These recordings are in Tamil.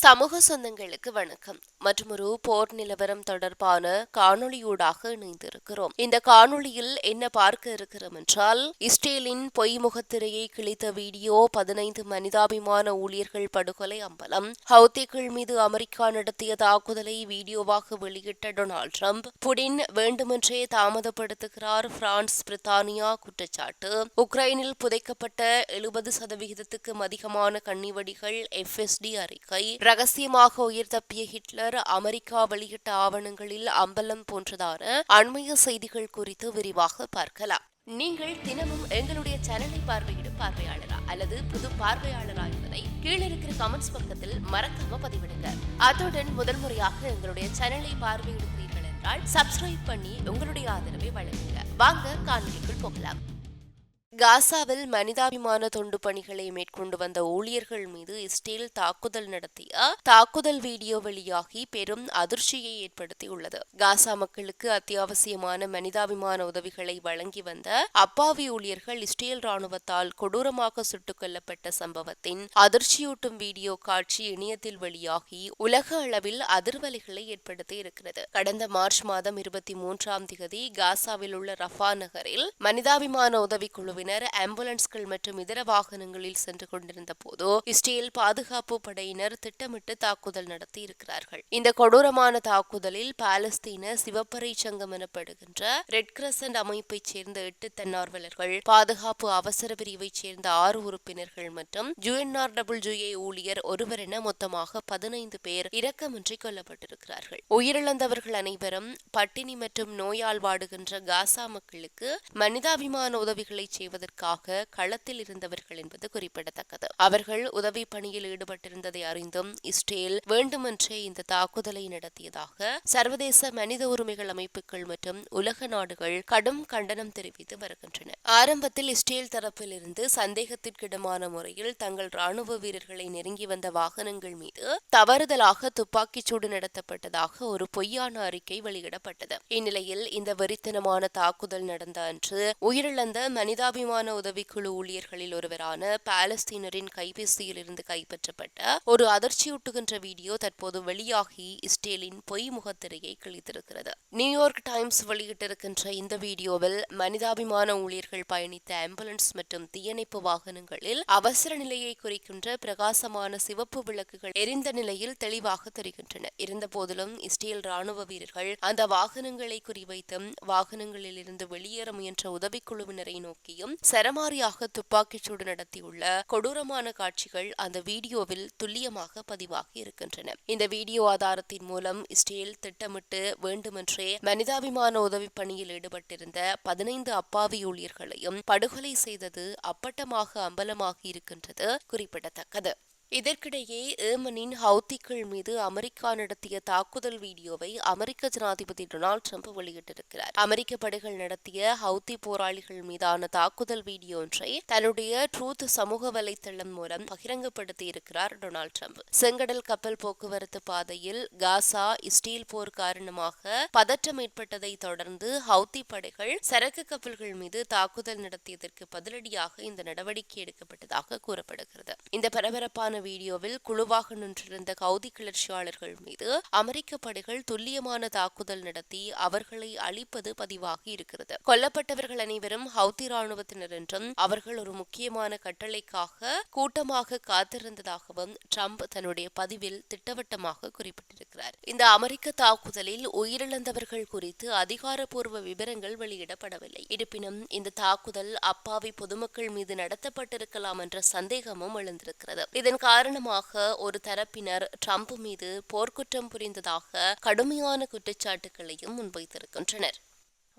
சமூக சொந்தங்களுக்கு வணக்கம். மற்றொரு போர் நிலவரம் தொடர்பான காணொளியூடாக இணைந்திருக்கிறோம். இந்த காணொளியில் என்ன பார்க்க இருக்கிறோம் என்றால் இஸ்ரேலின் பொய் முகத்திரையை கிழித்த வீடியோ பதினைந்து மனிதாபிமான ஊழியர்கள் படுகொலை அம்பலம் ஹவுத்திகள் மீது அமெரிக்கா நடத்திய தாக்குதலை வீடியோவாக வெளியிட்ட டொனால்ட் ட்ரம்ப் புடின் வேண்டுமென்றே தாமதப்படுத்துகிறார் பிரான்ஸ் பிரித்தானியா குற்றச்சாட்டு உக்ரைனில் புதைக்கப்பட்ட எழுபது சதவிகிதத்துக்கும் அதிகமான கன்னிவடிகள் எஃப்எஸ்டி அறிக்கை ரகசியமாக உயிர் தப்பிய ஹிட்லர் அமெரிக்கா வெளியிட்ட ஆவணங்களில் அம்பலம் போன்றதான அண்மைய செய்திகள் குறித்து விரிவாக பார்க்கலாம். நீங்கள் தினமும் எங்களுடைய சேனலை பார்வையிடும் பார்வையாளரா அல்லது புது பார்வையாளரா என்பதை கீழே இருக்கிற கமெண்ட்ஸ் பக்கத்தில் மறக்காம பதிவிடுங்க. அத்துடன் முதல் முறையாக எங்களுடைய சேனலை பார்வையிடுகிறீர்கள் என்றால் சப்ஸ்கிரைப் பண்ணி உங்களுடைய ஆதரவை வழங்குங்க. வாங்க காணொலிக்குள் போகலாம். காசாவில் மனிதாபிமான தொண்டு பணிகளை மேற்கொண்டு வந்த ஊழியர்கள் மீது இஸ்ரேல் தாக்குதல் நடத்திய தாக்குதல் வீடியோ வெளியாகி பெரும் அதிர்ச்சியை ஏற்படுத்தியுள்ளது. காசா மக்களுக்கு அத்தியாவசியமான மனிதாபிமான உதவிகளை வழங்கி வந்த அப்பாவி ஊழியர்கள் இஸ்ரேல் ராணுவத்தால் கொடூரமாக சுட்டுக் கொல்லப்பட்ட சம்பவத்தின் அதிர்ச்சியூட்டும் வீடியோ காட்சி இணையத்தில் வெளியாகி உலக அளவில் அதிர்வலைகளை ஏற்படுத்தி இருக்கிறது. கடந்த மார்ச் மாதம் இருபத்தி மூன்றாம் தேதி காசாவில் உள்ள ரஃபா நகரில் மனிதாபிமான உதவிக்குழுவில் குழுவினர் ஆம்புலன்ஸ்கள் மற்றும் இதர வாகனங்களில் சென்று கொண்டிருந்த போது இஸ்ரேல் பாதுகாப்பு படையினர் திட்டமிட்டு தாக்குதல் நடத்தி இருக்கிறார்கள். இந்த கொடூரமான தாக்குதலில் பாலஸ்தீன சிவப்பறை சங்கம் எனப்படுகின்ற ரெட் கிரசன்ட் அமைப்பைச் சேர்ந்த எட்டு தன்னார்வலர்கள் பாதுகாப்பு அவசர பிரிவைச் சேர்ந்த ஆறு உறுப்பினர்கள் மற்றும் ஜூஎன்ஆர் டபுள் ஜூஏ ஊழியர் ஒருவர் என மொத்தமாக பதினைந்து பேர் இரக்கமின்றி கொல்லப்பட்டிருக்கிறார்கள். உயிரிழந்தவர்கள் அனைவரும் பட்டினி மற்றும் நோயால் வாடுகின்ற காசா மக்களுக்கு மனிதாபிமான உதவிகளை செய்வது செய்வதற்காக களத்தில் இருந்தவர்கள் என்பது குறிப்பிடத்தக்கது. அவர்கள் உதவி பணியில் ஈடுபட்டிருந்ததை அறிந்தும் இஸ்ரேல் வேண்டுமென்றே இந்த தாக்குதலை நடத்தியதாக சர்வதேச மனித உரிமைகள் அமைப்புகள் மற்றும் உலக நாடுகள் கடும் கண்டனம் தெரிவித்து வருகின்றன. ஆரம்பத்தில் இஸ்ரேல் தரப்பிலிருந்து சந்தேகத்திற்கிடமான முறையில் தங்கள் ராணுவ வீரர்களை நெருங்கி வந்த வாகனங்கள் மீது தவறுதலாக துப்பாக்கிச் சூடு நடத்தப்பட்டதாக ஒரு பொய்யான அறிக்கை வெளியிடப்பட்டது. இந்நிலையில் இந்த வெறித்தனமான தாக்குதல் நடந்த அன்று உயிரிழந்த மனிதாபி விமான உதவிக்குழு ஊழியர்களில் ஒருவரான பாலஸ்தீனரின் கைபேசியில் இருந்து கைப்பற்றப்பட்ட ஒரு அதிர்ச்சியூட்டுகின்ற வீடியோ தற்போது வெளியாகி இஸ்ரேலின் பொய் முகத்திரையை கிழித்திருக்கிறது. நியூயார்க் டைம்ஸ் வெளியிட்டிருக்கின்ற இந்த வீடியோவில் மனிதாபிமான ஊழியர்கள் பயணித்த ஆம்புலன்ஸ் மற்றும் தீயணைப்பு வாகனங்களில் அவசர நிலையை குறிக்கின்ற பிரகாசமான சிவப்பு விளக்குகள் எரிந்த நிலையில் தெளிவாக தெரிகின்றன. இருந்தபோதிலும் இஸ்ரேல் ராணுவ வீரர்கள் அந்த வாகனங்களை குறிவைத்தும் வாகனங்களில் இருந்து வெளியேற முயன்ற உதவிக்குழுவினரை நோக்கியும் சரமாரியாக துப்பாக்கிச் சூடு நடத்தியுள்ள கொடூரமான காட்சிகள் அந்த வீடியோவில் துல்லியமாக பதிவாகி இருக்கின்றன. இந்த வீடியோ ஆதாரத்தின் மூலம் இஸ்ரேல் திட்டமிட்டு வேண்டுமென்றே மனிதாபிமான உதவி பணியில் ஈடுபட்டிருந்த பதினைந்து அப்பாவி ஊழியர்களையும் படுகொலை செய்தது அப்பட்டமாக அம்பலமாகி இருக்கின்றது குறிப்பிடத்தக்கது. இதற்கிடையே ஏமனின் ஹவுத்திகள் மீது அமெரிக்கா நடத்திய தாக்குதல் வீடியோவை அமெரிக்க ஜனாதிபதி டொனால்டு ட்ரம்ப் வெளியிட்டிருக்கிறார். அமெரிக்க படைகள் நடத்திய ஹவுத்தி போராளிகள் மீதான தாக்குதல் வீடியோ ஒன்றை தன்னுடைய ட்ரூத் சமூக வலைத்தளம் மூலம் பகிரங்கப்படுத்தி இருக்கிறார் டொனால்டு ட்ரம்ப். செங்கடல் கப்பல் போக்குவரத்து பாதையில் காசா இஸ்ரேல் போர் காரணமாக பதற்றம் ஏற்பட்டதை தொடர்ந்து ஹவுத்தி படைகள் சரக்கு கப்பல்கள் மீது தாக்குதல் நடத்தியதற்கு பதிலடியாக இந்த நடவடிக்கை எடுக்கப்பட்டதாக கூறப்படுகிறது. இந்த பரபரப்பான வீடியோவில் குழுவாக நின்றிருந்த கவுதி கிளர்ச்சியாளர்கள் மீது அமெரிக்க படைகள் துல்லியமான தாக்குதல் நடத்தி அவர்களை அழிப்பது பதிவாகி இருக்கிறது. கொல்லப்பட்டவர்கள் அனைவரும் ஹவுதி ராணுவத்தினர் என்றும் அவர்கள் ஒரு முக்கியமான கட்டளைக்காக கூட்டமாக காத்திருந்ததாகவும் ட்ரம்ப் தன்னுடைய பதிவில் திட்டவட்டமாக குறிப்பிட்டிருக்கிறார். இந்த அமெரிக்க தாக்குதலில் உயிரிழந்தவர்கள் குறித்து அதிகாரப்பூர்வ விவரங்கள் வெளியிடப்படவில்லை. இருப்பினும் இந்த தாக்குதல் அப்பாவி பொதுமக்கள் மீது நடத்தப்பட்டிருக்கலாம் என்ற சந்தேகமும் எழுந்திருக்கிறது. இதன் காரணமாக ஒரு தரப்பினர் டிரம்ப் மீது போர்க்குற்றம் புரிந்ததாக கடுமையான குற்றச்சாட்டுகளையும் முன்வைத்திருக்கின்றனர்.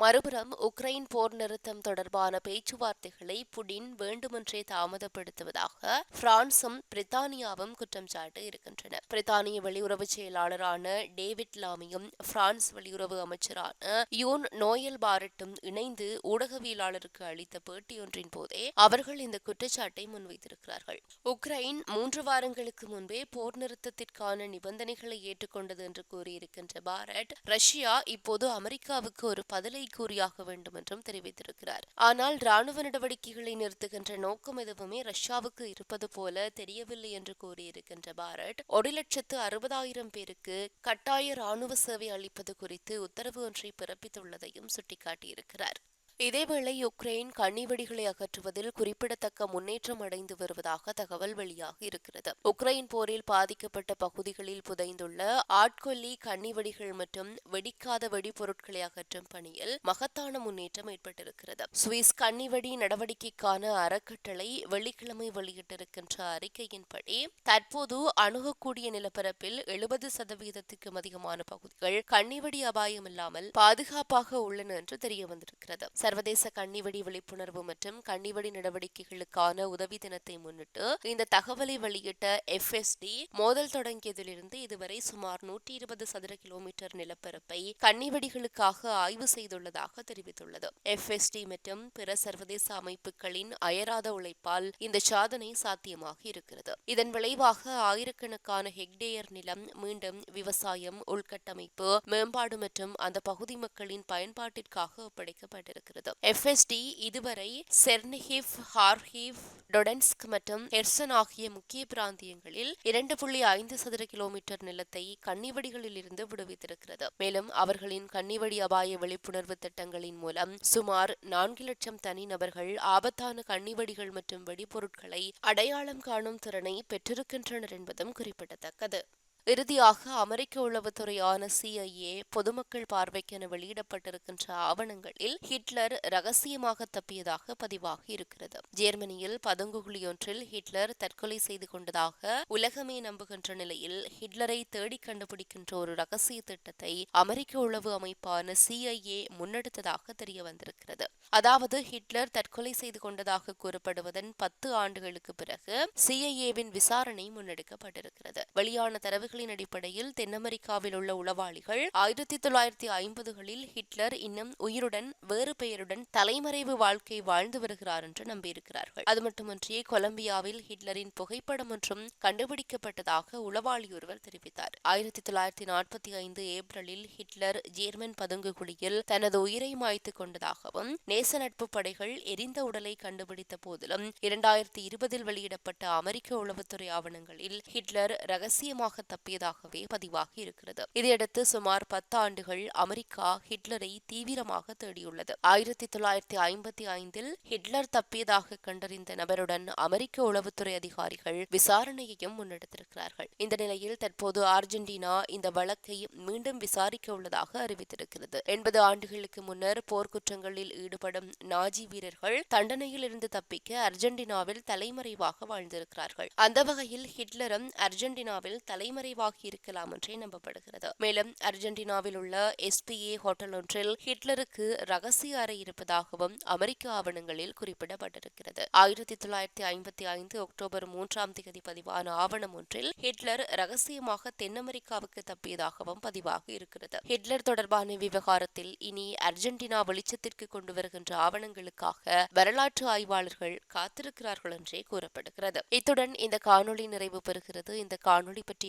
மறுபுறம் உக்ரைன் போர் நிறுத்தம் தொடர்பான பேச்சுவார்த்தைகளை புடின் வேண்டுமென்றே தாமதப்படுத்துவதாக பிரான்சும் பிரித்தானியாவும் குற்றம் சாட்டு இருக்கின்றன. பிரித்தானிய வெளியுறவு செயலாளரான டேவிட் லாமியும் பிரான்ஸ் வெளியுறவு அமைச்சரான யூன் நோயல் பாரட்டும் இணைந்து ஊடகவியலாளருக்கு அளித்த பேட்டியொன்றின் போதே அவர்கள் இந்த குற்றச்சாட்டை முன்வைத்திருக்கிறார்கள். உக்ரைன் மூன்று வாரங்களுக்கு முன்பே போர் நிறுத்தத்திற்கான நிபந்தனைகளை ஏற்றுக்கொண்டது என்று கூறியிருக்கின்ற பாரட் ரஷ்யா இப்போது அமெரிக்காவுக்கு ஒரு பதிலை கூறியாக வேண்டும் என்றும் தெரிவித்திருக்கிறார். ஆனால் ராணுவ நடவடிக்கைகளை நிறுத்துகின்ற நோக்கம் எதுவுமே ரஷ்யாவுக்கு இருப்பது போல தெரியவில்லை என்று கூறியிருக்கின்ற பாரட் ஒரு லட்சத்து அறுபதாயிரம் பேருக்கு கட்டாய ராணுவ சேவை அளிப்பது குறித்து உத்தரவு ஒன்றை பிறப்பித்துள்ளதையும் சுட்டிக்காட்டியிருக்கிறார். இதேவேளை உக்ரைன் கண்ணிவெடிகளை அகற்றுவதில் குறிப்பிடத்தக்க முன்னேற்றம் அடைந்து வருவதாக தகவல் வெளியாகி இருக்கிறது. உக்ரைன் போரில் பாதிக்கப்பட்ட பகுதிகளில் புதைந்துள்ள ஆட்கொல்லி கண்ணிவெடிகள் மற்றும் வெடிக்காத வெடிபொருட்களை அகற்றும் பணியில் மகத்தான முன்னேற்றம் ஏற்பட்டிருக்கிறது. சுவிஸ் கண்ணிவெடி நடவடிக்கைக்கான அறக்கட்டளை வெள்ளிக்கிழமை வெளியிட்டிருக்கின்ற அறிக்கையின்படி தற்போது அணுகக்கூடிய நிலப்பரப்பில் எழுபது சதவீதத்துக்கும் அதிகமான பகுதிகள் கண்ணிவடி அபாயம் இல்லாமல் பாதுகாப்பாக உள்ளன என்று தெரிய வந்திருக்கிறது சர்வதேச கண்ணிவடி விழிப்புணர்வு மற்றும் கன்னிவெடி நடவடிக்கைகளுக்கான உதவி தினத்தை முன்னிட்டு இந்த தகவலை வெளியிட்ட எஃப்எஸ்டி மோதல் தொடங்கியதிலிருந்து இதுவரை சுமார் நூற்றி இருபது சதுர கிலோமீட்டர் நிலப்பரப்பை கன்னிவெடிகளுக்காக ஆய்வு செய்துள்ளதாக தெரிவித்துள்ளது. எஃப்எஸ்டி மற்றும் பிற சர்வதேச அமைப்புகளின் அயராத உழைப்பால் இந்த சாதனை சாத்தியமாக இருக்கிறது. இதன் விளைவாக ஆயிரக்கணக்கான ஹெக்டேயர் நிலம் மீண்டும் விவசாயம் உள்கட்டமைப்பு மேம்பாடு மற்றும் அந்த பகுதி மக்களின் பயன்பாட்டிற்காக ஒப்படைக்கப்பட்டிருக்கிறது. எஃப்எஸ்டி இதுவரை செர்னிஹிவ் ஹார்ஹிவ் டொடென்ஸ்க் மற்றும் ஹெர்சன் ஆகிய முக்கிய பிராந்தியங்களில் இரண்டு புள்ளி ஐந்து சதுர கிலோமீட்டர் நிலத்தை கன்னிவடிகளில் இருந்து விடுவித்திருக்கிறது. மேலும் அவர்களின் கன்னிவடி அபாய விழிப்புணர்வு திட்டங்களின் மூலம் சுமார் நான்கு லட்சம் தனிநபர்கள் ஆபத்தான கன்னிவடிகள் மற்றும் வெடிபொருட்களை அடையாளம் காணும் திறனை பெற்றிருக்கின்றனர் என்பதும் குறிப்பிடத்தக்கது. இறுதியாக அமெரிக்க உளவுத்துறையான சிஐஏ பொதுமக்கள் பார்வைக்கென வெளியிடப்பட்டிருக்கின்ற ஆவணங்களில் ஹிட்லர் ரகசியமாக தப்பியதாக பதிவாகி இருக்கிறது. ஜெர்மனியில் பதுங்குகுழி ஒன்றில் ஹிட்லர் தற்கொலை செய்து கொண்டதாக உலகமே நம்புகின்ற நிலையில் ஹிட்லரை தேடி கண்டுபிடிக்கின்ற ஒரு ரகசிய திட்டத்தை அமெரிக்க உளவு அமைப்பான சிஐஏ முன்னெடுத்ததாக தெரிய வந்திருக்கிறது. அதாவது ஹிட்லர் தற்கொலை செய்து கொண்டதாக கூறப்படுவதன் பத்து ஆண்டுகளுக்கு பிறகு சிஐஏவின் விசாரணை முன்னெடுக்கப்பட்டிருக்கிறது. வெளியான தரவுகள் தகவல்களின் அடிப்படையில் தென் அமெரிக்காவில் உள்ள உளவாளிகள் ஆயிரத்தி தொள்ளாயிரத்தி ஐம்பதுகளில் ஹிட்லர் இன்னும் உயிருடன் வேறு பெயருடன் தலைமறைவு வாழ்க்கை வாழ்ந்து வருகிறார் என்று நம்பியிருக்கிறார்கள். அது மட்டுமன்றி கொலம்பியாவில் ஹிட்லரின் புகைப்படம் ஒன்றும் கண்டுபிடிக்கப்பட்டதாக உளவாளி ஒருவர் தெரிவித்தார். ஆயிரத்தி தொள்ளாயிரத்தி நாற்பத்தி ஐந்து ஏப்ரலில் ஹிட்லர் ஜேர்மன் பதுங்கு குழியில் தனது உயிரை மாய்த்து கொண்டதாகவும் நேச நட்பு படைகள் எரிந்த உடலை கண்டுபிடித்த போதிலும் இரண்டாயிரத்தி இருபதில் வெளியிடப்பட்ட அமெரிக்க உளவுத்துறை ஆவணங்களில் ஹிட்லர் ரகசியமாக தப்பியதாகவே பதிவாகி இருக்கிறது. இதையடுத்து சுமார் பத்து ஆண்டுகள் அமெரிக்கா ஹிட்லரை தீவிரமாக தேடியுள்ளது. ஆயிரத்தி தொள்ளாயிரத்தி ஐம்பத்தி ஐந்தில் ஹிட்லர் தப்பியதாக கண்டறிந்த நபருடன் அமெரிக்க உளவுத்துறை அதிகாரிகள் விசாரணையையும் முன்னெடுத்திருக்கிறார்கள். இந்த நிலையில் தற்போது அர்ஜென்டினா இந்த வழக்கை மீண்டும் விசாரிக்க உள்ளதாக அறிவித்திருக்கிறது. எண்பது ஆண்டுகளுக்கு முன்னர் போர்க்குற்றங்களில் ஈடுபடும் நாஜி வீரர்கள் தண்டனையில் இருந்து தப்பிக்க அர்ஜென்டினாவில் தலைமறைவாக வாழ்ந்திருக்கிறார்கள். அந்த வகையில் ஹிட்லரும் அர்ஜென்டினாவில் தலைமறை இருக்கலாம் என்றே நம்பப்படுகிறது. மேலும் அர்ஜென்டினாவில் உள்ள எஸ்பிஏ ஹோட்டல் ஒன்றில் ஹிட்லருக்கு ரகசிய அறை இருப்பதாகவும் அமெரிக்க ஆவணங்களில் குறிப்பிடப்பட்டிருக்கிறது. ஆயிரத்தி தொள்ளாயிரத்தி ஐம்பத்தி ஐந்து அக்டோபர் மூன்றாம் தேதி பதிவான ஆவணம் ஒன்றில் ஹிட்லர் ரகசியமாக தென் அமெரிக்காவுக்கு தப்பியதாகவும் பதிவாகி இருக்கிறது. ஹிட்லர் தொடர்பான விவகாரத்தில் இனி அர்ஜென்டினா வெளிச்சத்திற்கு கொண்டு வருகின்ற ஆவணங்களுக்காக வரலாற்று ஆய்வாளர்கள் காத்திருக்கிறார்கள் என்றே கூறப்படுகிறது. இத்துடன் இந்த காணொளி நிறைவு பெறுகிறது. இந்த காணொளி பற்றி